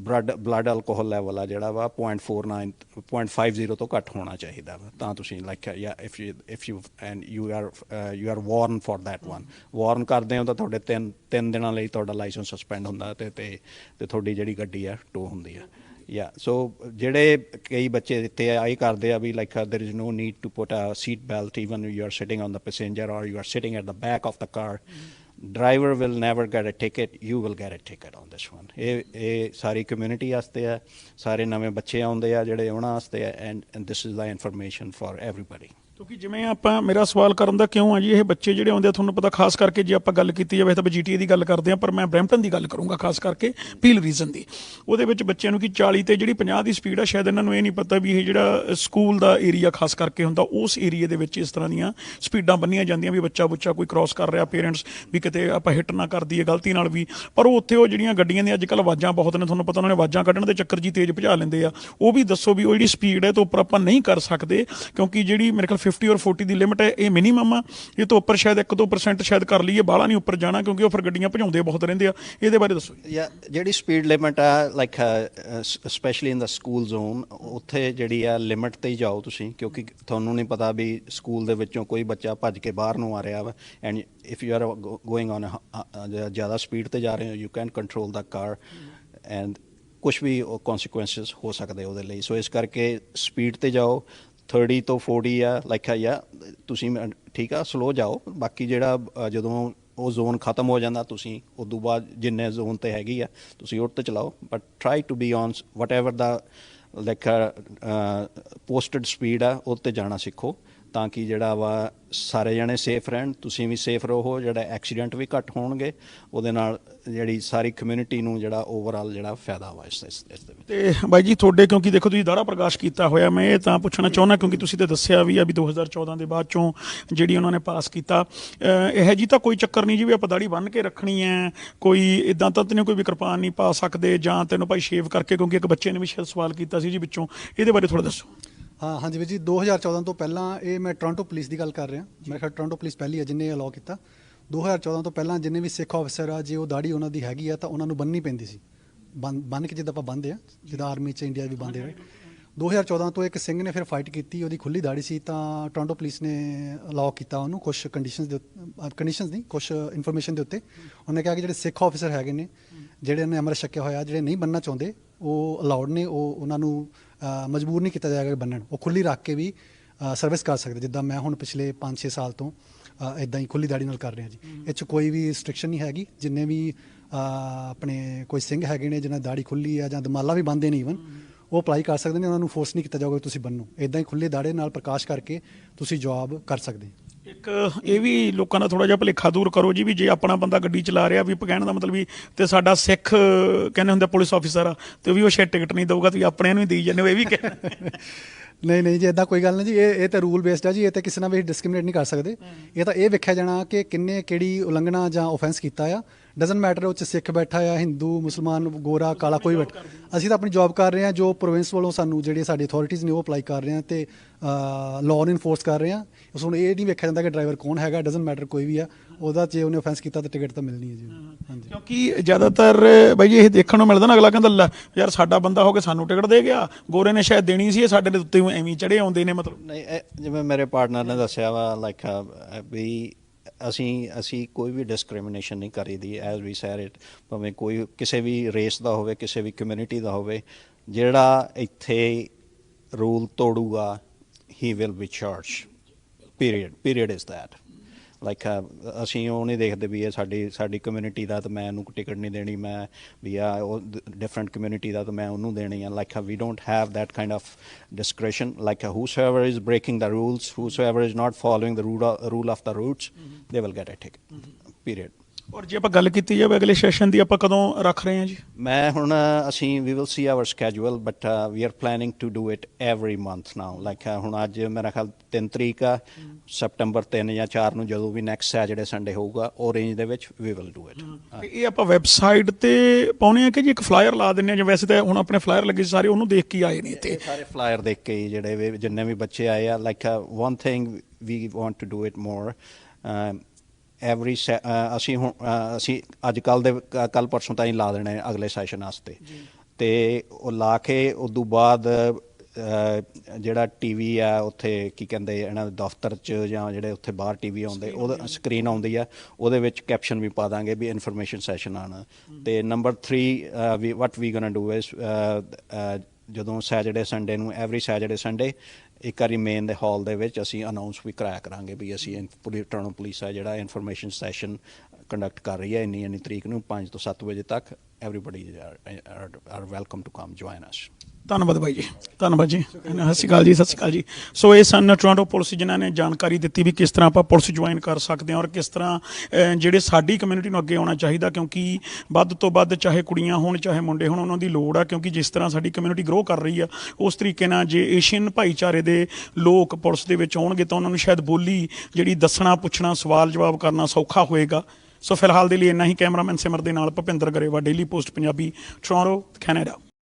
Speaker 2: ਬਲੱਡ ਬਲੱਡ ਅਲਕੋਹਲ ਲੈਵਲ ਆ ਜਿਹੜਾ ਵਾ 0.49 0.50 ਤੋਂ ਘੱਟ ਹੋਣਾ ਚਾਹੀਦਾ ਵਾ। ਤਾਂ ਤੁਸੀਂ like yeah if you if you and you are you are warn for that one warn ਕਰਦੇ ਹੋ ਤਾਂ ਤੁਹਾਡੇ 3 3 ਦਿਨਾਂ ਲਈ ਤੁਹਾਡਾ ਲਾਇਸੈਂਸ ਸਸਪੈਂਡ ਹੁੰਦਾ ਤੇ ਤੇ ਤੇ ਤੁਹਾਡੀ ਜਿਹੜੀ ਗੱਡੀ ਆ ਟੋ ਹੁੰਦੀ ਆ। ਯਾ ਸੋ ਜਿਹੜੇ ਕਈ ਬੱਚੇ ਜਿੱਥੇ ਆ ਇਹ ਕਰਦੇ ਆ ਵੀ like there is no need to put a seat belt even you are sitting on the passenger or you are sitting at the back of the car driver will never get a ticket you will get a ticket on this one ਇਹ ਇਹ ਸਾਰੀ community ਵਾਸਤੇ ਆ ਸਾਰੇ ਨਵੇਂ ਬੱਚੇ ਆਉਂਦੇ ਆ ਜਿਹੜੇ ਉਹਨਾਂ ਵਾਸਤੇ ਆ and and this is the information for everybody
Speaker 1: ਕਿਉਂਕਿ ਜਿਵੇਂ ਆਪਾਂ ਮੇਰਾ ਸਵਾਲ ਕਰਨ ਦਾ ਕਿਉਂ ਆ ਜੀ, ਇਹ ਬੱਚੇ ਜਿਹੜੇ ਆਉਂਦੇ ਆ, ਤੁਹਾਨੂੰ ਪਤਾ ਖਾਸ ਕਰਕੇ ਜੇ ਆਪਾਂ ਗੱਲ ਕੀਤੀ ਜਾਵੇ ਤਾਂ ਜੀਟੀਏ ਦੀ ਗੱਲ ਕਰਦੇ ਆ, ਪਰ ਮੈਂ ਬ੍ਰੈਂਪਟਨ ਦੀ ਗੱਲ ਕਰੂੰਗਾ ਖਾਸ ਕਰਕੇ ਪੀਲ ਰੀਜ਼ਨ ਦੀ। ਉਹਦੇ ਵਿੱਚ ਬੱਚਿਆਂ ਨੂੰ ਕਿ 40 ਤੇ ਜਿਹੜੀ 50 ਦੀ ਸਪੀਡ ਆ, ਸ਼ਾਇਦ ਇਹਨਾਂ ਨੂੰ ਇਹ ਨਹੀਂ ਪਤਾ ਵੀ ਇਹ ਜਿਹੜਾ ਸਕੂਲ ਦਾ ਏਰੀਆ ਖਾਸ ਕਰਕੇ ਹੁੰਦਾ, ਉਸ ਏਰੀਆ ਦੇ ਵਿੱਚ ਇਸ ਤਰ੍ਹਾਂ ਦੀਆਂ ਸਪੀਡਾਂ ਬੰਨੀਆਂ ਜਾਂਦੀਆਂ ਵੀ ਬੱਚਾ ਬੁੱਚਾ ਕੋਈ ਕ੍ਰਾਸ ਕਰ ਰਿਹਾ ਪੇਰੈਂਟਸ ਵੀ ਕਿਤੇ ਆਪਾਂ ਹਿੱਟ ਨਾ ਕਰ ਦਈਏ ਗਲਤੀ ਨਾਲ ਵੀ। ਪਰ ਉਹ ਉੱਥੇ ਉਹ ਜਿਹੜੀਆਂ ਗੱਡੀਆਂ ਦੀਆਂ ਅੱਜ ਕੱਲ੍ਹ ਆਵਾਜ਼ਾਂ ਬਹੁਤ ਨੇ, ਤੁਹਾਨੂੰ ਪਤਾ ਉਹਨਾਂ ਨੇ ਆਵਾਜ਼ਾਂ ਕੱਢਣ ਦੇ ਚੱਕਰ ਜੀ ਤੇਜ਼ ਭਜਾ ਲੈਂਦੇ ਆ। ਉਹ ਵੀ ਦੱਸੋ ਵੀ ਉਹ ਜਿਹੜੀ ਸਪੀਡ ਹੈ, ਤੋਂ ਉੱਪਰ ਆਪਾਂ ਨਹੀਂ ਕਰ ਸਕਦੇ, ਕਿਉਂਕਿ ਜਿਹੜੀ ਮੇਰੇ ਖਿਆਲ 50 ਔਰ 40 ਦੀ ਲਿਮਟ ਹੈ, ਇਹ ਮਿਨੀਮਮ ਆ। ਇਹ ਤੋਂ ਉੱਪਰ ਸ਼ਾਇਦ 1-2% ਸ਼ਾਇਦ ਕਰ ਲਈਏ, ਬਾਹਲਾ ਨਹੀਂ ਉੱਪਰ ਜਾਣਾ, ਕਿਉਂਕਿ ਉਹ ਫਿਰ ਗੱਡੀਆਂ ਭਜਾਉਂਦੇ ਬਹੁਤ ਰਹਿੰਦੇ ਆ। ਇਹਦੇ ਬਾਰੇ ਦੱਸੋ ਜੀ।
Speaker 2: ਯਾ ਜਿਹੜੀ ਸਪੀਡ ਲਿਮਟ ਆ like specially in the school zone ਉੱਥੇ ਜਿਹੜੀ ਆ ਲਿਮਟ ਤੇ ਹੀ ਜਾਓ ਤੁਸੀਂ, ਕਿਉਂਕਿ ਤੁਹਾਨੂੰ ਨਹੀਂ ਪਤਾ ਵੀ ਸਕੂਲ ਦੇ ਵਿੱਚੋਂ ਕੋਈ ਬੱਚਾ ਭੱਜ ਕੇ ਬਾਹਰ ਨੂੰ ਆ ਰਿਹਾ ਵਾ। And if you are going on ਜ਼ਿਆਦਾ ਸਪੀਡ ਤੇ ਜਾ ਰਹੇ ਹੋ you can control the car and ਕੁਝ ਵੀ ਕਨਸੀਕੁਐਂਸਸ ਹੋ ਸਕਦੇ ਉਹਦੇ ਲਈ। ਸੋ ਇਸ ਕਰਕੇ ਸਪੀਡ ਤੇ ਜਾਓ 30 ਤੋਂ 40 ਆ ਲਾਈਕ ਆ ਤੁਸੀਂ ਠੀਕ ਆ ਸਲੋ ਜਾਓ। ਬਾਕੀ ਜਿਹੜਾ ਜਦੋਂ ਉਹ ਜ਼ੋਨ ਖਤਮ ਹੋ ਜਾਂਦਾ, ਤੁਸੀਂ ਉਸ ਤੋਂ ਬਾਅਦ ਜਿੰਨੇ ਜ਼ੋਨ ਤੇ ਹੈਗੀ ਆ, ਤੁਸੀਂ ਉਹ ਤੇ ਚਲਾਓ but try to be on whatever the like posted speed ਆ ਉਹ ਤੇ ਜਾਣਾ ਸਿੱਖੋ। ਤਾਂ ਕਿ ਜਿਹੜਾ ਵਾ, ਸਾਰੇ ਜਣੇ ਸੇਫ ਰਹਿਣ, ਤੁਸੀਂ ਵੀ ਸੇਫ ਰਹੋ, ਜਿਹੜਾ ਐਕਸੀਡੈਂਟ ਵੀ ਘੱਟ ਹੋਣਗੇ, ਉਹਦੇ ਨਾਲ ਜਿਹੜੀ ਸਾਰੀ ਕਮਿਊਨਿਟੀ ਨੂੰ ਜਿਹੜਾ ਓਵਰਆਲ ਜਿਹੜਾ ਫਾਇਦਾ ਵਾ ਇਸ ਇਸ ਦੇ ਵਿੱਚ।
Speaker 1: ਤੇ ਬਾਈ ਜੀ ਤੁਹਾਡੇ ਕਿਉਂਕਿ ਦੇਖੋ ਤੁਸੀਂ ਦਾੜਾ ਪ੍ਰਕਾਸ਼ ਕੀਤਾ ਹੋਇਆ ਮੈਂ ਇਹ ਤਾਂ ਪੁੱਛਣਾ ਚਾਹੁੰਦਾ ਕਿਉਂਕਿ ਤੁਸੀਂ ਤੇ ਦੱਸਿਆ ਵੀ ਆ ਵੀ 2014 ਦੇ ਬਾਅਦ ਚੋਂ ਜਿਹੜੀ ਉਹਨਾਂ ਨੇ ਪਾਸ ਕੀਤਾ। ਇਹ ਜੀ ਤਾਂ ਕੋਈ ਚੱਕਰ ਨਹੀਂ ਜੀ ਵੀ ਆਪਾਂ ਦਾੜੀ ਬੰਨ ਕੇ ਰੱਖਣੀ ਹੈ ਕੋਈ ਇਦਾਂ ਤਾਂ ਤੈਨੂੰ ਕੋਈ ਵੀ ਕਿਰਪਾਨ ਨਹੀਂ ਪਾ ਸਕਦੇ ਜਾਂ ਤੈਨੂੰ ਭਾਈ ਸ਼ੇਵ ਕਰਕੇ ਕਿਉਂਕਿ ਇੱਕ ਬੱਚੇ ਨੇ ਵੀ ਸ਼ਾਇਦ ਸਵਾਲ ਕੀਤਾ ਸੀ ਜੀ ਵਿੱਚੋਂ ਇਹਦੇ ਬਾਰੇ ਥੋੜਾ ਦੱਸੋ।
Speaker 3: ਹਾਂ ਹਾਂਜੀ ਵੀਰ ਜੀ 2014 ਤੋਂ ਪਹਿਲਾਂ ਇਹ ਮੈਂ ਟੋਰਾਂਟੋ ਪੁਲਿਸ ਦੀ ਗੱਲ ਕਰ ਰਿਹਾ। ਮੇਰੇ ਖਿਆਲ ਟੋਰਾਂਟੋ ਪੁਲਿਸ ਪਹਿਲੀ ਹੈ ਜਿਨੇ ਅਲਾਉ ਕੀਤਾ। 2014 ਤੋਂ ਪਹਿਲਾਂ ਜਿੰਨੇ ਵੀ ਸਿੱਖ ਆਫੀਸਰ ਆ, ਜੇ ਉਹ ਦਾੜੀ ਉਹਨਾਂ ਦੀ ਹੈਗੀ ਆ ਤਾਂ ਉਹਨਾਂ ਨੂੰ ਬੰਨਣੀ ਪੈਂਦੀ ਸੀ। ਬੰਨ ਬੰਨ ਕੇ ਜਿੱਦਾਂ ਆਪਾਂ ਬੰਨਦੇ ਆ, ਜਿੱਦਾਂ ਆਰਮੀ ਚ ਇੰਡੀਆ ਵੀ ਬੰਨਦੇ ਆ। 2014 ਤੋਂ ਇੱਕ ਸਿੰਘ ਨੇ ਫਿਰ ਫਾਈਟ ਕੀਤੀ, ਉਹਦੀ ਖੁੱਲੀ ਦਾੜੀ ਸੀ ਤਾਂ ਟੋਰਾਂਟੋ ਪੁਲਿਸ ਨੇ ਅਲਾਉ ਕੀਤਾ ਉਹਨੂੰ ਕੁਝ ਕੰਡੀਸ਼ਨਸ ਦੇ ਕੰਡੀਸ਼ਨਸ ਨਹੀਂ ਕੁਝ ਇਨਫੋਰਮੇਸ਼ਨ ਦੇ ਉੱਤੇ। ਉਹਨੇ ਕਿਹਾ ਕਿ ਜਿਹੜੇ ਸਿੱਖ ਆਫੀਸਰ ਹੈਗੇ ਨੇ, ਜਿਹੜੇ ਨੇ ਅਮਰ ਛਕਿਆ ਹੋਇਆ, ਜਿਹੜੇ ਨਹੀਂ ਬੰਨਣਾ ਚਾਹੁੰਦੇ, ਉਹ ਅਲਾਉਡ ਨੇ, ਉਹ ਉਹਨਾਂ ਨੂੰ ਮਜਬੂਰ ਨਹੀਂ ਕੀਤਾ ਜਾਏਗਾ ਬੰਨਣ ਉਹ ਖੁੱਲੀ ਰੱਖ ਕੇ ਵੀ ਸਰਵਿਸ ਕਰ ਸਕਦੇ, ਜਿੱਦਾਂ ਮੈਂ ਹੁਣ ਪਿਛਲੇ 5-6 ਸਾਲ ਤੋਂ ਇਦਾਂ ਹੀ ਖੁੱਲੀ ਦਾੜੀ ਨਾਲ ਕਰ ਰਿਹਾ ਜੀ। ਇਹ 'ਚ ਕੋਈ ਵੀ ਰਿਸਟ੍ਰਿਕਸ਼ਨ ਨਹੀਂ ਹੈਗੀ। ਜਿੰਨੇ ਵੀ ਅ, ਆਪਣੇ ਕੋਈ ਸਿੰਘ ਹੈਗੇ ਨੇ ਜਿਨ੍ਹਾਂ ਦੀ ਦਾੜੀ ਖੁੱਲੀ ਆ ਜਾਂ ਦਮਾਲਾ ਵੀ ਬੰਨਦੇ ਨੇ ਈਵਨ ਉਹ ਅਪਲਾਈ ਕਰ ਸਕਦੇ ਨੇ ਉਹਨਾਂ ਨੂੰ ਫੋਰਸ ਨਹੀਂ ਕੀਤਾ ਜਾਊਗਾ ਕਿ ਤੁਸੀਂ ਬੰਨੋ। ਇਦਾਂ ਹੀ ਖੁੱਲੇ ਦਾੜੇ ਨਾਲ ਪ੍ਰਕਾਸ਼ ਕਰਕੇ ਤੁਸੀਂ ਜੌਬ ਕਰ ਸਕਦੇ ਹੋ।
Speaker 1: ਇੱਕ ਇਹ ਵੀ ਲੋਕਾਂ ਦਾ ਥੋੜਾ ਜਿਹਾ ਭੁਲੇਖਾ ਦੂਰ ਕਰੋ ਜੀ ਵੀ ਜੇ ਆਪਣਾ ਬੰਦਾ ਗੱਡੀ ਚਲਾ ਰਿਹਾ ਵੀ ਕਹਿਣ ਦਾ ਮਤਲਬ ਵੀ ਤੇ ਸਾਡਾ ਸਿੱਖ ਕਹਿੰਦੇ ਹੁੰਦੇ ਪੁਲਿਸ ਆਫੀਸਰ ਆ ਤੇ ਉਹ ਵੀ ਉਹ ਸ਼ਾਇਦ ਟਿਕਟ ਨਹੀਂ ਦਊਗਾ ਤੁਸੀਂ ਆਪਣਿਆਂ ਨੂੰ ਹੀ ਦੇਈ ਜਾਂਦੇ ਹੋ ਇਹ ਵੀ ਕਹਿ
Speaker 3: ਨਹੀਂ ਨਹੀਂ ਜੀ ਇਦਾਂ ਕੋਈ ਗੱਲ ਨਹੀਂ ਜੀ ਇਹ ਇਹ ਤਾਂ ਰੂਲ ਬੇਸਡ ਹੈ ਜੀ ਇਹ ਤਾਂ ਕਿਸੇ ਨਾਲ ਵੀ ਡਿਸਕ੍ਰਿਮੀਨੇਟ ਨਹੀਂ ਕਰ ਸਕਦੇ। ਇਹ ਤਾਂ ਇਹ ਵੇਖਿਆ ਜਾਣਾ ਕਿ ਕਿੰਨੇ ਕਿਹੜੀ ਉਲੰਘਣਾ ਜਾਂ ਆਫੈਂਸ ਕੀਤਾ ਆ। ਡਸਨਟ ਮੈਟਰ ਉਹ 'ਚ ਸਿੱਖ ਬੈਠਾ ਆ ਹਿੰਦੂ ਮੁਸਲਮਾਨ ਗੋਰਾ ਕਾਲਾ ਕੋਈ ਬੈਠਾ। ਅਸੀਂ ਤਾਂ ਆਪਣੀ ਜੌਬ ਕਰ ਰਹੇ ਹਾਂ ਜੋ ਪ੍ਰੋਵਿੰਸ ਵੱਲੋਂ ਸਾਨੂੰ ਜਿਹੜੇ ਸਾਡੀ ਅਥਾਰਟੀਆਂ ਨੇ ਉਹ ਅਪਲਾਈ ਕਰ ਰਹੇ ਹਾਂ ਤੇ ਲਾਅ ਨੂੰ ਇਨਫੋਰਸ ਕਰ ਰਹੇ ਹਾਂ ਉਸ ਨੂੰ ਇਹ ਨਹੀਂ ਵੇਖਿਆ ਜਾਂਦਾ ਕਿ ਡਰਾਈਵਰ ਕੌਣ ਹੈਗਾ ਡਸਨਟ ਮੈਟਰ ਕੋਈ ਵੀ ਆ। ਉਹਦਾ ਜੇ ਉਹਨੇ ਆਫੈਂਸ ਕੀਤਾ ਤਾਂ ਟਿਕਟ ਤਾਂ ਮਿਲਣੀ ਹੈ ਜੀ। ਹਾਂਜੀ।
Speaker 1: ਕਿਉਂਕਿ ਜ਼ਿਆਦਾਤਰ ਬਾਈ ਜੀ ਇਹ ਦੇਖਣ ਨੂੰ ਮਿਲਦਾ ਨਾ ਅਗਲਾ ਕਹਿੰਦਾ ਲੈ ਯਾਰ ਸਾਡਾ ਬੰਦਾ ਹੋ ਕੇ ਸਾਨੂੰ ਟਿਕਟ ਦੇ ਗਿਆ। ਗੋਰੇ ਨੇ ਸ਼ਾਇਦ ਦੇਣੀ ਸੀ ਇਹ ਸਾਡੇ ਦੇ ਉੱਤੇ ਐਵੇਂ ਚੜੇ ਆਉਂਦੇ ਨੇ ਮਤਲਬ।
Speaker 2: ਨਹੀਂ ਇਹ ਜਿਵੇਂ ਮੇਰੇ ਪਾਰਟਨਰ ਨੇ ਦੱਸਿਆ ਵਾ ਲਾਈਕ ਵੀ ਅਸੀਂ ਅਸੀਂ ਕੋਈ ਵੀ ਡਿਸਕ੍ਰਿਮੀਨੇਸ਼ਨ ਨਹੀਂ ਕਰੀਦੀ ਐਜ਼ ਵੀ ਸੈਡ ਇਟ ਭਾਵੇਂ ਕੋਈ ਕਿਸੇ ਵੀ ਰੇਸ ਦਾ ਹੋਵੇ ਕਿਸੇ ਵੀ ਕਮਿਊਨਿਟੀ ਦਾ ਹੋਵੇ ਜਿਹੜਾ ਇੱਥੇ rule ਤੋੜੂਗਾ he will be charge period period is that like ਅਸੀਂ ਉਹ ਨਹੀਂ ਦੇਖਦੇ ਵੀ ਇਹ ਸਾਡੀ ਸਾਡੀ ਕਮਿਊਨਿਟੀ ਦਾ ਤਾਂ ਮੈਂ ਇਹਨੂੰ ਟਿਕਟ ਨਹੀਂ ਦੇਣੀ ਮੈਂ ਵੀ ਆ ਉਹ ਡਿਫਰੈਂਟ ਕਮਿਊਨਿਟੀ ਦਾ ਤਾਂ ਮੈਂ ਉਹਨੂੰ ਦੇਣੀ ਆ like we don't have that kind of discretion like uh, whosoever is breaking the rules whosoever is not following the rule of, rule of the routes they will get a ticket period
Speaker 1: ਔਰ ਜੇ ਆਪਾਂ ਗੱਲ ਕੀਤੀ ਜਾਵੇ ਅਗਲੇ session ਦੀ ਆਪਾਂ ਕਦੋਂ ਰੱਖ ਰਹੇ ਹਾਂ ਜੀ?
Speaker 2: ਮੈਂ ਹੁਣ ਅਸੀਂ see our schedule but uh, we are planning to do it every month now. Like uh, ਹੁਣ ਅੱਜ ਮੇਰਾ ਖਿਆਲ 3 ਤਰੀਕ ਆ ਸਪਟੈਂਬਰ 3 ਜਾਂ 4 ਨੂੰ ਜਦੋਂ ਵੀ ਨੈਕਸਟ ਸੈਟਰਡੇ ਸੰਡੇ ਹੋਊਗਾ ਉਹ ਰੇਂਜ ਦੇ ਵਿੱਚ will do it.
Speaker 1: ਤੇ ਇਹ ਆਪਾਂ ਵੈਬਸਾਈਟ ਤੇ ਪਾਉਣੇ ਆ ਕਿ ਜੀ ਇੱਕ ਫਲਾਇਰ ਲਾ ਦਿੰਨੇ ਆ ਜਿਵੇਂ ਵੈਸੇ ਤਾਂ ਹੁਣ ਆਪਣੇ ਫਲਾਇਰ ਲੱਗੇ ਸੀ ਸਾਰੇ ਉਹਨੂੰ ਦੇਖ ਕੇ ਆਏ ਨੇ ਇੱਥੇ।
Speaker 2: ਇਹ ਸਾਰੇ ਫਲਾਇਰ ਦੇਖ ਕੇ ਜਿਹੜੇ ਵੀ ਜਿੰਨੇ ਵੀ ਬੱਚੇ ਆਏ ਆ like one thing we want to do it more every ਅਸੀਂ ਹੁਣ ਅਸੀਂ ਅੱਜ ਕੱਲ ਦੇ ਕੱਲ ਪਰਸੋਂ ਤਾਈਂ ਲਾ ਦੇਣੇ ਅਗਲੇ ਸੈਸ਼ਨ ਵਾਸਤੇ। ਤੇ ਉਹ ਲਾ ਕੇ ਤੋਂ ਬਾਅਦ ਜਿਹੜਾ ਟੀਵੀ ਆ ਉੱਥੇ ਕੀ ਕਹਿੰਦੇ ਇਹਨਾਂ ਦੇ ਦਫ਼ਤਰ 'ਚ ਜਾਂ ਜਿਹੜੇ ਉੱਥੇ ਬਾਹਰ ਟੀਵੀ ਆਉਂਦੇ ਉਹਦਾ ਸਕਰੀਨ ਆਉਂਦੀ ਆ ਉਹਦੇ ਵਿੱਚ ਕੈਪਸ਼ਨ ਵੀ ਪਾ ਦਾਂਗੇ ਵੀ ਇਨਫੋਰਮੇਸ਼ਨ ਸੈਸ਼ਨ ਆਣਾ ਤੇ number 3 we what we gonna do is ਜਦੋਂ ਸੈਟਰਡੇ ਸੰਡੇ ਨੂੰ ਐਵਰੀ ਸੈਟਰਡੇ ਸੰਡੇ ਇੱਕ ਵਾਰੀ ਮੇਨ ਦੇ ਹਾਲ ਦੇ ਵਿੱਚ ਅਸੀਂ ਅਨਾਉਂਸ ਵੀ ਕਰਾਇਆ ਕਰਾਂਗੇ ਵੀ ਅਸੀਂ ਪੁਲਿਸ ਟਰਨੋ ਪੁਲਿਸ ਆ ਜਿਹੜਾ ਇਨਫੋਰਮੇਸ਼ਨ ਸੈਸ਼ਨ ਕੰਡਕਟ ਕਰ ਰਹੀ ਹੈ ਇੰਨੀ ਇੰਨੀ ਤਰੀਕ ਨੂੰ 5 ਤੋਂ 7 ਵਜੇ ਤੱਕ everybody are welcome to come join us
Speaker 1: ਧੰਨਵਾਦ ਬਾਈ ਜੀ, ਧੰਨਵਾਦ ਜੀ। ਸਤਿ ਸ਼੍ਰੀ ਅਕਾਲ ਜੀ, ਸਤਿ ਸ਼੍ਰੀ ਅਕਾਲ ਜੀ। ਸੋ ਇਹ ਸਨ ਟੋਰਾਂਟੋ ਪੁਲਿਸ ਜਿਨ੍ਹਾਂ ਨੇ ਜਾਣਕਾਰੀ ਦਿੱਤੀ ਵੀ ਕਿਸ ਤਰ੍ਹਾਂ ਆਪਾਂ ਪੁਲਿਸ ਜੁਆਇਨ ਕਰ ਸਕਦੇ ਹਾਂ ਔਰ ਕਿਸ ਤਰ੍ਹਾਂ ਜਿਹੜੇ ਸਾਡੀ ਕਮਿਊਨਿਟੀ ਨੂੰ ਅੱਗੇ ਆਉਣਾ ਚਾਹੀਦਾ ਕਿਉਂਕਿ ਵੱਧ ਤੋਂ ਵੱਧ ਚਾਹੇ ਕੁੜੀਆਂ ਹੋਣ, ਚਾਹੇ ਮੁੰਡੇ ਹੋਣ, ਉਹਨਾਂ ਦੀ ਲੋੜ ਆ ਕਿਉਂਕਿ ਜਿਸ ਤਰ੍ਹਾਂ ਸਾਡੀ ਕਮਿਊਨਿਟੀ ਗਰੋ ਕਰ ਰਹੀ ਆ, ਉਸ ਤਰੀਕੇ ਨਾਲ ਜੇ ਏਸ਼ੀਅਨ ਭਾਈਚਾਰੇ ਦੇ ਲੋਕ ਪੁਲਿਸ ਦੇ ਵਿੱਚ ਆਉਣਗੇ ਤਾਂ ਉਹਨਾਂ ਨੂੰ ਸ਼ਾਇਦ ਬੋਲੀ ਜਿਹੜੀ ਦੱਸਣਾ, ਪੁੱਛਣਾ, ਸਵਾਲ ਜਵਾਬ ਕਰਨਾ ਸੌਖਾ ਹੋਏਗਾ। ਸੋ ਫਿਲਹਾਲ ਦੇ ਲਈ ਇੰਨਾ ਹੀ, ਕੈਮਰਾਮੈਨ ਸਿਮਰ ਦੇ ਨਾਲ Bhupinder Grewal Daily Post Punjabi Toronto Canada